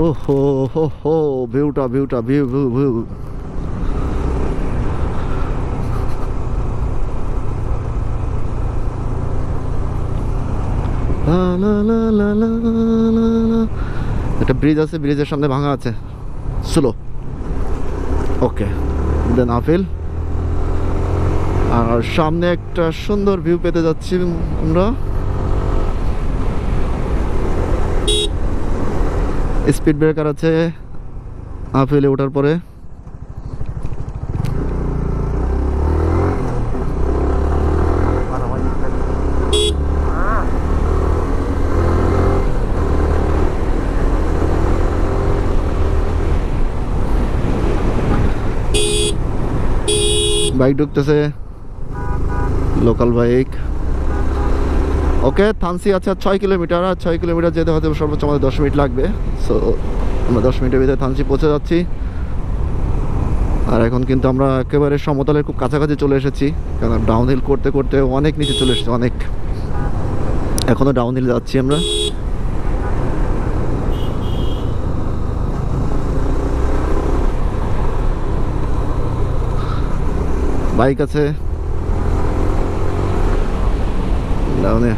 ও হো হো, ভিউটা ভিউটা, ভিউ ভিউ ভিউ। একটা ব্রিজ আছে ব্রিজের সামনে ভাঙা আছে। স্লো ওকে দেন আপিল আর সামনে একটা সুন্দর ভিউ পেতে যাচ্ছি আমরা। স্পিড ব্রেকার আছে। আপিলে ওঠার পরে। বাইক ঢুকতেছে। Local bike. ওকে, থানসি আছে ছয় কিলোমিটার, আর ছয় কিলোমিটার যেতে হয়তো সর্বোচ্চ আমাদের দশ মিনিট লাগবে। সো আমরা দশ মিনিটের ভিতরে থানসি পৌঁছে যাচ্ছি। আর এখন কিন্তু আমরা একেবারে সমতলের খুব কাছাকাছি চলে এসেছি, কারণ ডাউন হিল করতে করতে অনেক নিচে চলে এসেছি, অনেক। এখনও ডাউন হিল যাচ্ছি আমরা। বাইক আছে। ডাউনে